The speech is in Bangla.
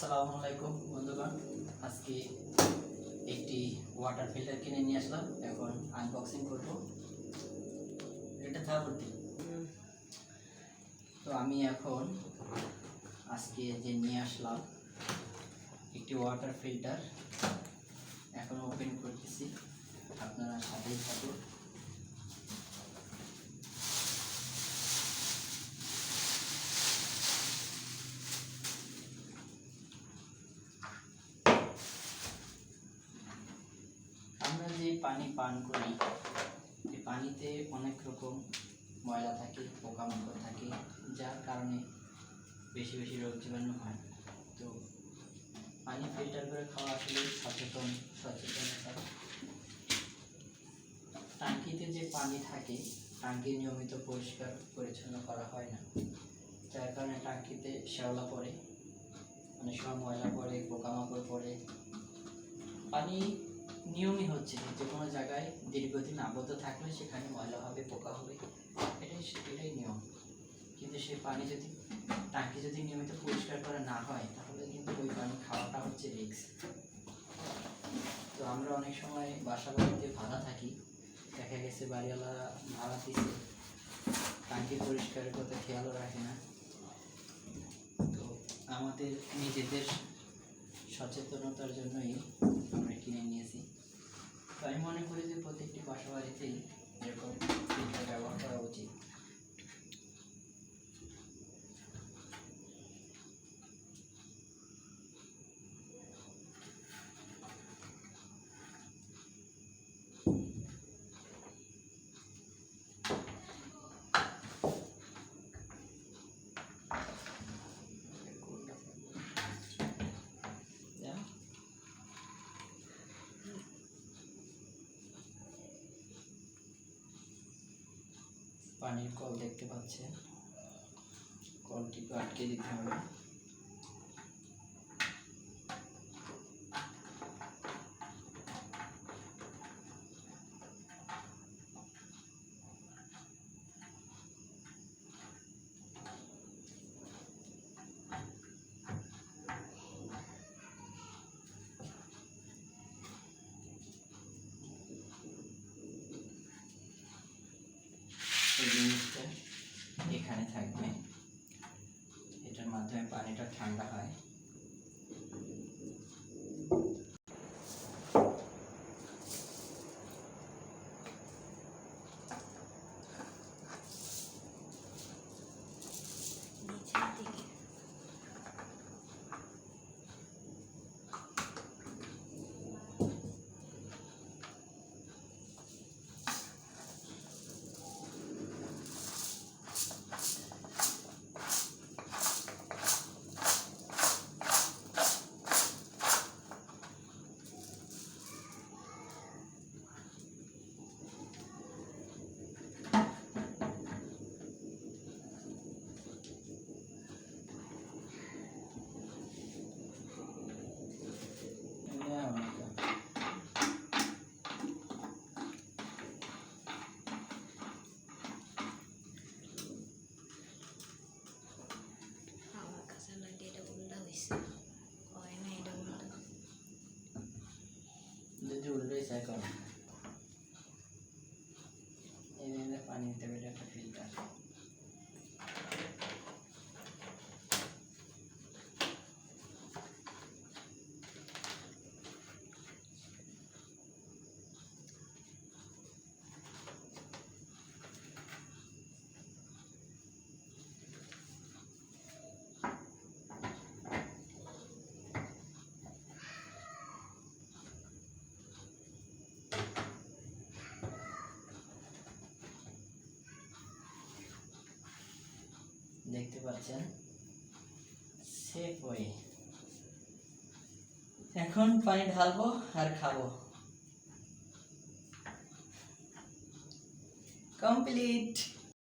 আসসালামু আলাইকুম বন্ধুগণ। আজকে একটি ওয়াটার ফিল্টার কিনে নিয়ে আসলাম। এখন আনবক্সিং করব। এটা থাকবে তো আমি এখন আজকে যে নিয়ে আসলাম একটি ওয়াটার ফিল্টার এখন ওপেন করতেছি। আপনারা সাথেই থাকুন। আমরা যে পানি পান করি, এই পানিতে অনেক রকম ময়লা থাকে, পোকামাকড় থাকে, যার কারণে বেশি বেশি রোগ জীবাণু হয়। তো পানি ফিল্টার করে খাওয়া আসলে সচেতন, সচেতনতা। টাঙ্কিতে যে পানি থাকে টাঙ্কি নিয়মিত পরিষ্কার পরিচ্ছন্ন করা হয় না। যার কারণে টাঙ্কিতে শ্যাওলা পড়ে, অনেক সময় ময়লা পড়ে, পোকামাকড় পড়ে। পানি নিয়মই হচ্ছে যে কোনো জায়গায় দীর্ঘদিন আবদ্ধ থাকলে সেখানে ময়লা হবে পোকা হবে। এটাই এটাই নিয়ম। কিন্তু সেই পানি যদি টাঙ্কি যদি নিয়মিত পরিষ্কার করা না হয়, তাহলে কিন্তু ওই পানি খাওয়াটা হচ্ছে রিস্ক তো আমরা অনেক সময় বাসা বাড়িতে ভাড়া থাকি। দেখা গেছে বাড়িওয়ালা ভাড়া দিচ্ছে টাঙ্কি পরিষ্কারের কথা খেয়ালও রাখে না। তো আমাদের নিজেদের সচেতনতার জন্যই কিনে নিয়েছি। তো আমি মনে করি যে প্রত্যেকটি বাসা বাড়িতেই এরকম ফিল্টার ব্যবহার করা উচিত। পানির কল দেখতে পাচ্ছেন কলটিকে আটকে দিতে হবে। জিনিসটা এখানে থাকবে। এটার মাধ্যমে পানিটা ঠান্ডা হয়। 你在干 দেখতে পাচ্ছেন? সেফ ওয়ে এখন পানি ঢালবো আর খাব। কমপ্লিট